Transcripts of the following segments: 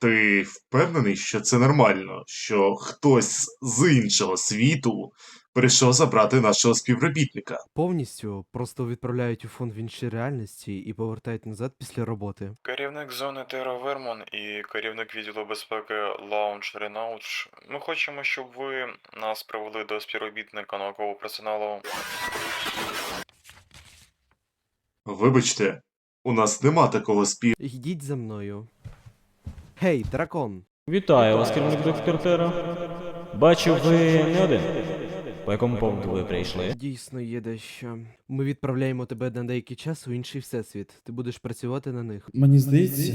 Ти впевнений, що це нормально, що хтось з іншого світу прийшов забрати нашого співробітника? Повністю просто відправляють у фонд в іншій реальності і повертають назад після роботи. Керівник зони Терра Вермон і керівник відділу безпеки Лаунж Ренауч. Ми хочемо, щоб ви нас привели до співробітника наукового персоналу. Вибачте, у нас нема такого спів. Йдіть за мною. Гей, дракон! Вітаю вас, керівник доктор Бачу, ви не один. По якому поводу ви прийшли? Дійсно є дещо. Ми відправляємо тебе на деякий час у інший всесвіт. Ти будеш працювати на них. Мені здається,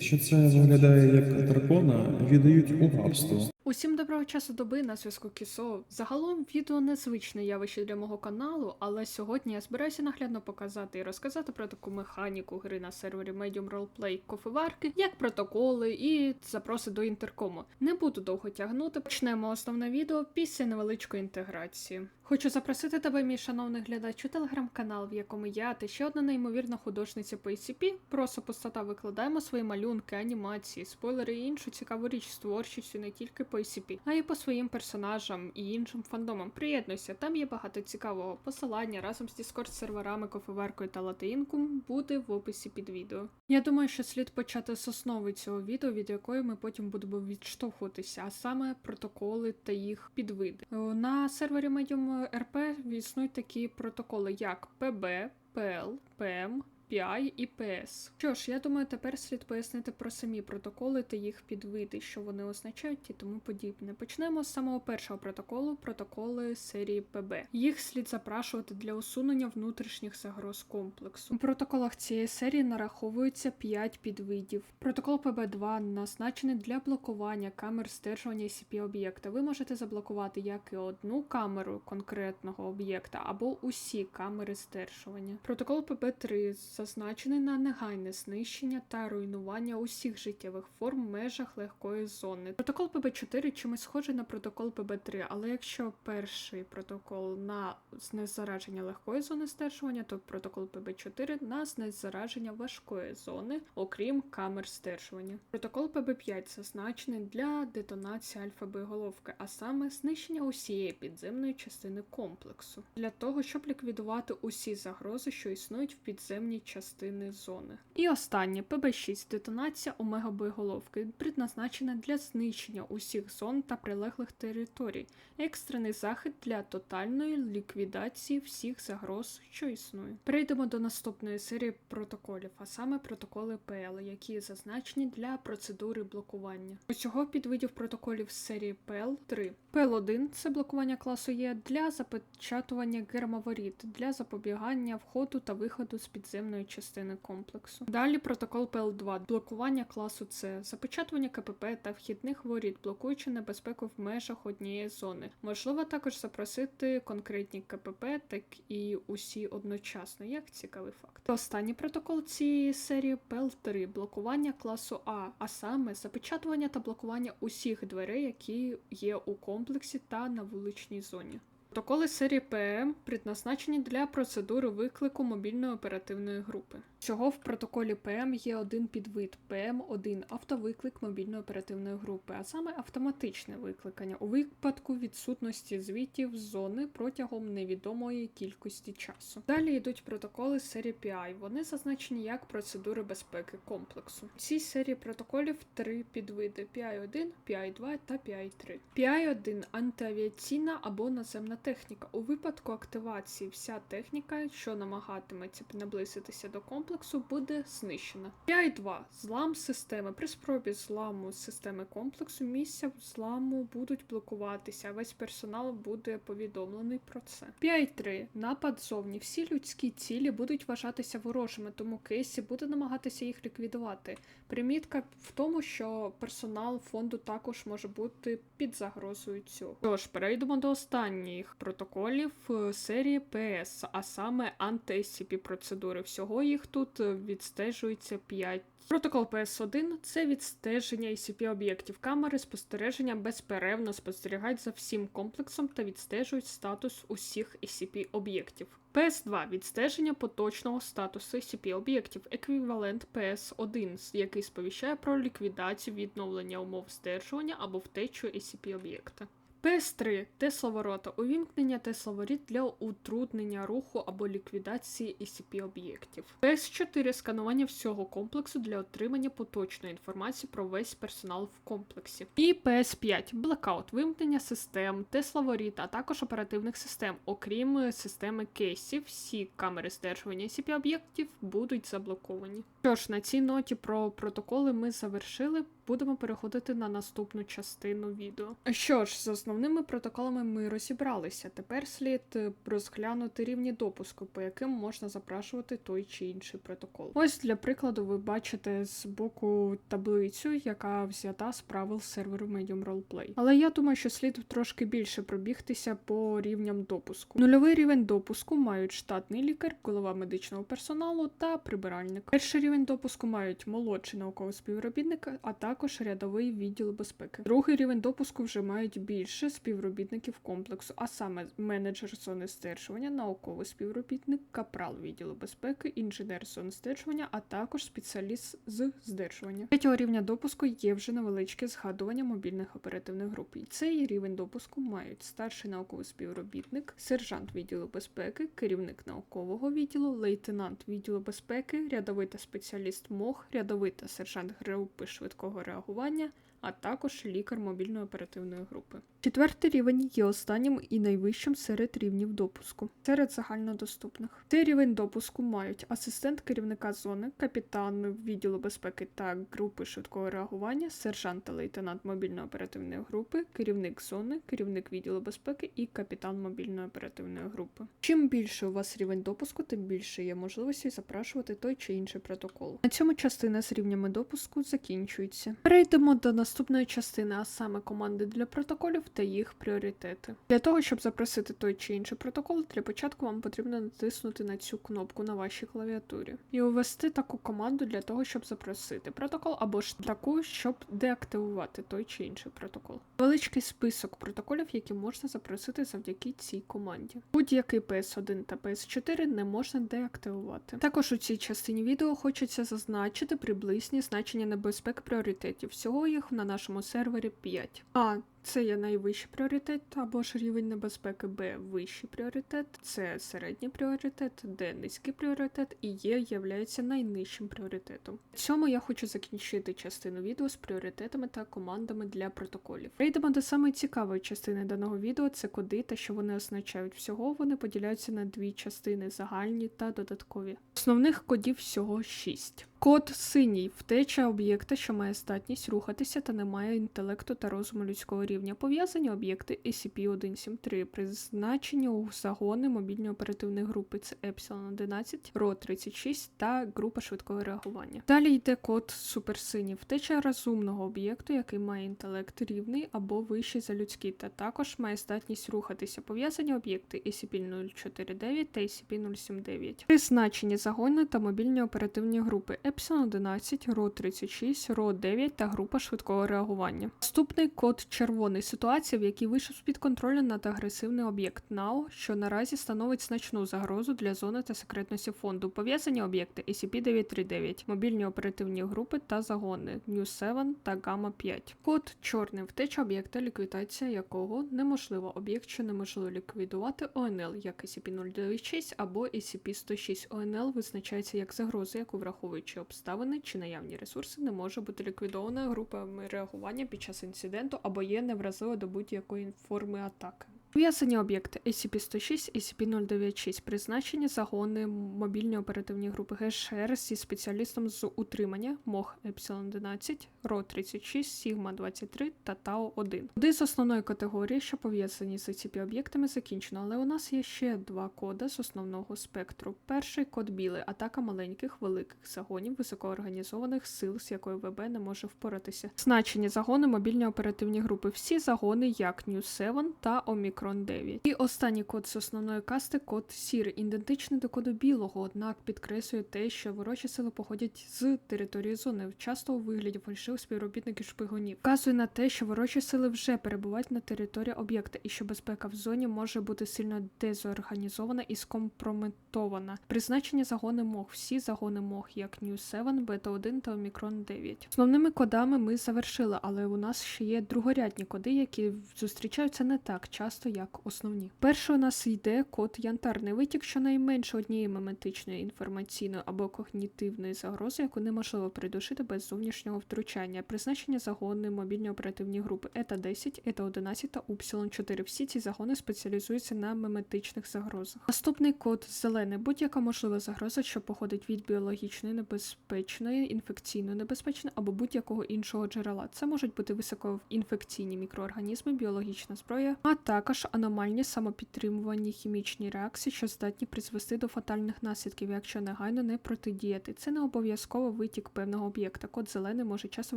що це виглядає як дракона віддають у рабство. Усім доброго часу доби на зв'язку Кісо. Загалом відео незвичне явище для мого каналу, але сьогодні я збираюся наглядно показати і розказати про таку механіку гри на сервері Medium Roleplay кофеварки, як протоколи і запроси до інтеркому. Не буду довго тягнути. Почнемо основне відео після невеличкої інтеграції. Хочу запросити тебе, мій шановний глядач, у телеграм-канал, в якому я та ще одна неймовірна художниця по ICP, просто пустота викладаємо свої малюнки, анімації, спойлери і іншу цікаву річ з творчістю не тільки по ICP, а й по своїм персонажам і іншим фандомам. Приєднуйся, там є багато цікавого. Посилання разом з Discord серверами, кофеверкою та латинком буде в описі під відео. Я думаю, що слід почати з основи цього відео, від якої ми потім будемо відштовхуватися, а саме протоколи та їх підвиди. Е, На сервері Medium RP існують такі протоколи, як ПБ, ПЛ, PM, PI і PS. Що ж, я думаю, тепер слід пояснити про самі протоколи та їх підвиди, що вони означають і тому подібне. Почнемо з самого першого протоколу протоколи серії PB. Їх слід запрашувати для усунення внутрішніх загроз комплексу. У протоколах цієї серії нараховується 5 підвидів. Протокол PB2 назначений для блокування камер стежування scp об'єкта. Ви можете заблокувати як і одну камеру конкретного об'єкта або усі камери стежування. Протокол PB3 зазначений на негайне знищення та руйнування усіх життєвих форм в межах легкої зони. Протокол PB4 чимось схожий на протокол PB3, але якщо перший протокол на знезараження легкої зони стежування, то протокол PB4 на знезараження важкої зони, окрім камер стежування. Протокол PB5 зазначений для детонації альфа-боєголовки, а саме знищення усієї підземної частини комплексу, для того, щоб ліквідувати усі загрози, що існують в підземній частини зони. І останнє PB6 детонація омега боєголовки, предназначена для знищення усіх зон та прилеглих територій, екстрений захід для тотальної ліквідації всіх загроз, що існують. Перейдемо до наступної серії протоколів, а саме протоколи PL, які зазначені для процедури блокування. Усього підвидів протоколів з серії PL 3. PL1 це блокування класу Є для запечатування гермоворіт для запобігання входу та виходу з підземної частини комплексу. Далі протокол PL2 блокування класу С, запечатування КПП та вхідних воріт, блокуючи небезпеку в межах однієї зони. Можливо також запросити конкретні КПП, так і усі одночасно, як цікавий факт. Останній протокол цієї серії PL3 блокування класу А, а саме запечатування та блокування усіх дверей, які є у комплексі та на вуличній зоні. Протоколи серії ПМ предназначені для процедури виклику мобільної оперативної групи. Всього в протоколі ПМ є один підвид ПМ1 автовиклик мобільної оперативної групи, а саме автоматичне викликання у випадку відсутності звітів з зони протягом невідомої кількості часу. Далі йдуть протоколи серії PI. Вони зазначені як процедури безпеки комплексу. У цій серії протоколів три підвиди: PI1, PI2 та PI3. PI1 антиавіаційна або наземна техніка. У випадку активації вся техніка, що намагатиметься наблизитися до комплексу, буде знищена. PI2 злам системи. При спробі зламу системи комплексу місця зламу будуть блокуватися, весь персонал буде повідомлений про це. PI3 напад зовні. Всі людські цілі будуть вважатися ворожими, тому Кейсі буде намагатися їх ліквідувати. Примітка в тому, що персонал фонду також може бути під загрозою цього. Тож перейдемо до останніх протоколів е, серії PS, а саме анти-SCP процедури. Всього їх тут е, відстежується 5. Протокол PS1 це відстеження SCP об'єктів камери, спостереження безперервно спостерігають за всім комплексом та відстежують статус усіх SCP об'єктів. PS2 відстеження поточного статусу SCP об'єктів, еквівалент PS1, який сповіщає про ліквідацію відновлення умов стержування або втечу SCP об'єкта. PS3 Тесловорота увімкнення тесловоріт для утруднення руху або ліквідації SCP об'єктів. PS4 сканування всього комплексу для отримання поточної інформації про весь персонал в комплексі. І PS5 Blackout вимкнення систем, тесловоріт, а також оперативних систем, окрім системи кейсів, всі камери стежування SCP об'єктів будуть заблоковані. Що ж, на цій ноті про протоколи ми завершили. Будемо переходити на наступну частину відео. Що ж, з основними протоколами ми розібралися. Тепер слід розглянути рівні допуску, по яким можна запрашувати той чи інший протокол. Ось для прикладу, ви бачите з боку таблицю, яка взята з правил серверу Medium Roleplay. Але я думаю, що слід трошки більше пробігтися по рівням допуску. Нульовий рівень допуску мають штатний лікар, голова медичного персоналу та прибиральник. Перший рівень допуску мають молодший науковий співробітник, а також рядовий відділ безпеки. Другий рівень допуску вже мають більше співробітників комплексу, а саме менеджер зони стежування, науковий співробітник, капрал відділу безпеки, інженер зони стежування, а також спеціаліст з здержування. Третього рівня допуску є вже невеличке згадування мобільних оперативних груп. І цей рівень допуску мають старший науковий співробітник, сержант відділу безпеки, керівник наукового відділу, лейтенант відділу безпеки, рядовий та спеціаліст МОГ, рядовий та сержант групи швидкого реагування, а також лікар мобільної оперативної групи. Четвертий рівень є останнім і найвищим серед рівнів допуску. Серед загальнодоступних. Цей рівень допуску мають асистент керівника зони, капітан відділу безпеки та групи швидкого реагування, сержант та лейтенант мобільної оперативної групи, керівник зони, керівник відділу безпеки і капітан мобільної оперативної групи. Чим більше у вас рівень допуску, тим більше є можливості запрашувати той чи інший протокол. На цьому частина з рівнями допуску закінчується. Перейдемо до наступної частини, а саме команди для протоколів та їх пріоритети. Для того, щоб запросити той чи інший протокол, для початку вам потрібно натиснути на цю кнопку на вашій клавіатурі і увести таку команду для того, щоб запросити протокол, або ж таку, щоб деактивувати той чи інший протокол. Величкий список протоколів, які можна запросити завдяки цій команді. Будь-який PS1 та PS4 не можна деактивувати. Також у цій частині відео хочеться зазначити приблизні значення небезпек пріоритетів. Всього їх на нашому сервері 5. А це є найвищий пріоритет або ж рівень небезпеки, Б вищий пріоритет, С середній пріоритет, Д низький пріоритет і Є являється найнижчим пріоритетом. На цьому я хочу закінчити частину відео з пріоритетами та командами для протоколів. Прийдемо до самої цікавої частини даного відео це коди та що вони означають. Всього вони поділяються на дві частини загальні та додаткові. Основних кодів всього 6. Код синій втеча об'єкта, що має здатність рухатися та не має інтелекту та розуму людського рівня. Пов'язані об'єкти SCP-173, призначені у загони мобільної оперативної групи це Epsilon 11, ро 36 та група швидкого реагування. Далі йде код суперсиній втеча розумного об'єкту, який має інтелект рівний або вищий за людський, та також має здатність рухатися. Пов'язані об'єкти SCP-049 та SCP-079. Призначені загони та мобільні оперативні групи Епсилон 11, ро 36, ро 9 та група швидкого реагування. Наступний код червоний ситуація, в якій вийшов з-під контролю над агресивний об'єкт НАО, що наразі становить значну загрозу для зони та секретності фонду. Пов'язані об'єкти SCP-939, мобільні оперативні групи та загони New 7 та Gamma 5. Код чорний втеча об'єкта, ліквідація якого неможлива. Об'єкт, що неможливо ліквідувати ОНЛ, як SCP-096 або SCP-106. ОНЛ визначається як загроза, яку враховуючи обставини чи наявні ресурси, не може бути ліквідована групами реагування під час інциденту або є невразива до будь-якої форми атаки. Пов'язані об'єкти SCP-106, SCP-096, призначені загони мобільні оперативні групи ГШР зі спеціалістом з утримання МОГ Епсилон 11, ро 36, Сігма 23 та Тау 1. Коди з основної категорії, що пов'язані з SCP-об'єктами, закінчено, але у нас є ще два коди з основного спектру. Перший код білий атака маленьких великих загонів високоорганізованих сил, з якою ВБ не може впоратися. Значені загони мобільні оперативні групи. Всі загони, як New 7 та Омікрон Омікрон 9. І останній код з основної касти код Сір, ідентичний до коду білого, однак підкреслює те, що ворочі сили походять з території зони, часто у вигляді фальшивих співробітників шпигунів. Вказує на те, що ворочі сили вже перебувають на території об'єкта, і що безпека в зоні може бути сильно дезорганізована і скомпрометована. Призначення загони МОГ. Всі загони МОГ, як New 7, Бета 1 та Омікрон 9. Основними кодами ми завершили, але у нас ще є другорядні коди, які зустрічаються не так часто, як основні. Перший у нас йде код янтарний витік, щонайменше однієї меметичної інформаційної або когнітивної загрози, яку неможливо придушити без зовнішнього втручання. Призначення загони мобільні оперативні групи ЕТА 10, ЕТА 11 та Упсилон 4. Всі ці загони спеціалізуються на меметичних загрозах. Наступний код зелений будь-яка можлива загроза, що походить від біологічної небезпечної, інфекційно небезпечної або будь-якого іншого джерела. Це можуть бути високоінфекційні мікроорганізми, біологічна зброя, а також аномальні самопідтримувані хімічні реакції, що здатні призвести до фатальних наслідків, якщо негайно не протидіяти. Це не обов'язково витік певного об'єкта. Код зелений може часто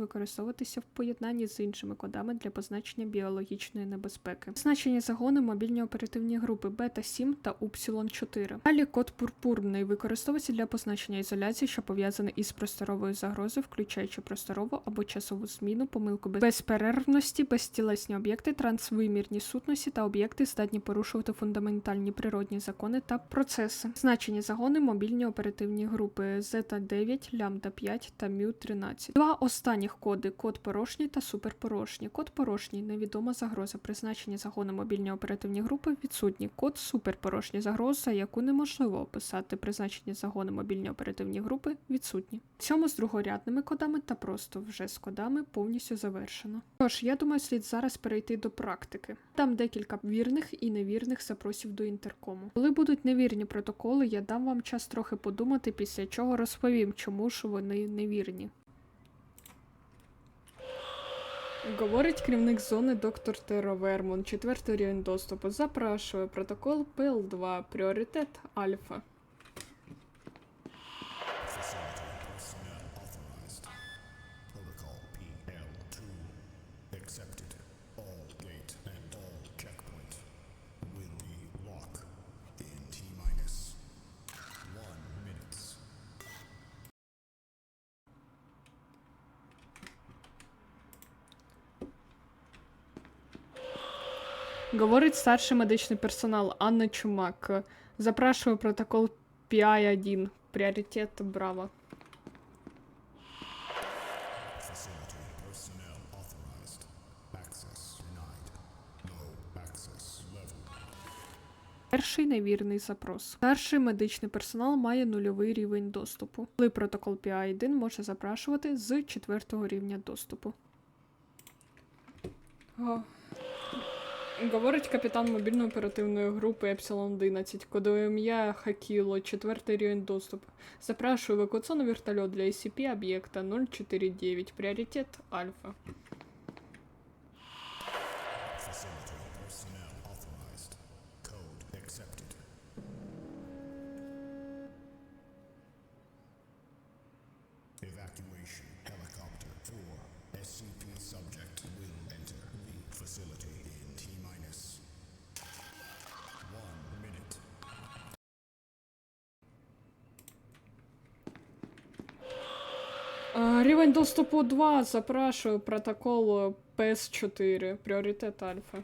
використовуватися в поєднанні з іншими кодами для позначення біологічної небезпеки. Значення загони мобільні оперативні групи Бета 7 та Упсилон 4. Далі код пурпурний використовується для позначення ізоляції, що пов'язаний із просторовою загрозою, включаючи просторову або часову зміну, помилку безперервності, безтілесні об'єкти, трансвимірні сутності та об'єкти, здатні порушувати фундаментальні природні закони та процеси. Значення загони мобільні оперативні групи Зета 9, Лямда 5 та Мю 13. Два останніх коди код порожній та суперпорожній. Код порожній невідома загроза. Призначення загону мобільні оперативні групи відсутні. Код суперпорожній загроза, яку неможливо описати. Призначення загону мобільні оперативні групи відсутні. В цьому з другорядними кодами та просто вже з кодами повністю завершено. Тож, я думаю, слід зараз перейти до практики. Там декілька вірних і невірних запросів до інтеркому. Коли будуть невірні протоколи, я дам вам час трохи подумати, після чого розповім, чому ж вони невірні. Говорить керівник зони доктор Теро Вермон, четвертий рівень доступу. Запрашує протокол ПЛ2, пріоритет Альфа. Говорить старший медичний персонал Анна Чумак. Запрашую протокол PI1, пріоритет Браво. Перший невірний запрос. Старший медичний персонал має нульовий рівень доступу. Коли протокол PI1 може запрашувати з четвертого рівня доступу. Говорить капітан мобільної оперативної групи Епсилон 11, кодове ім'я Хакіло, четвертий рівень доступу. Запрашую евакуаційний вертольот для SCP об'єкта 049, пріоритет Альфа. Рівень доступу 2. Запрашую протокол ПС4, пріоритет Альфа.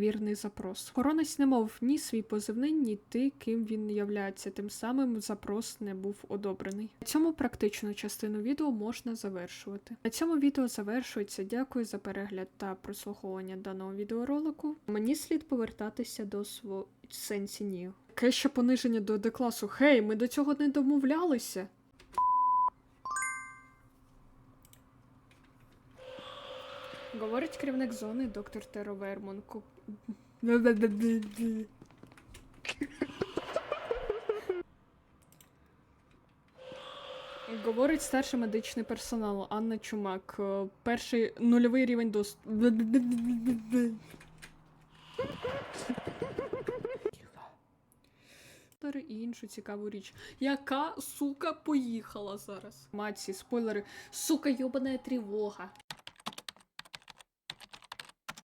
Невірний запрос. Охоронець не мав ні свій позивний, ні ти, ким він являється. Тим самим запрос не був одобрений. На цьому практичну частину відео можна завершувати. На цьому відео завершується. Дякую за перегляд та прослуховування даного відеоролику. Мені слід повертатися до свого сенсі ні. Яке пониження до Д-класу. Хей, ми до цього не домовлялися. Говорить керівник зони доктор Теро Вермон. Говорить старший медичний персонал Анна Чумак. Е, Перший нульовий рівень доступу. і іншу цікаву річ. Яка сука поїхала зараз? Маці, спойлери, сука, йобана тривога.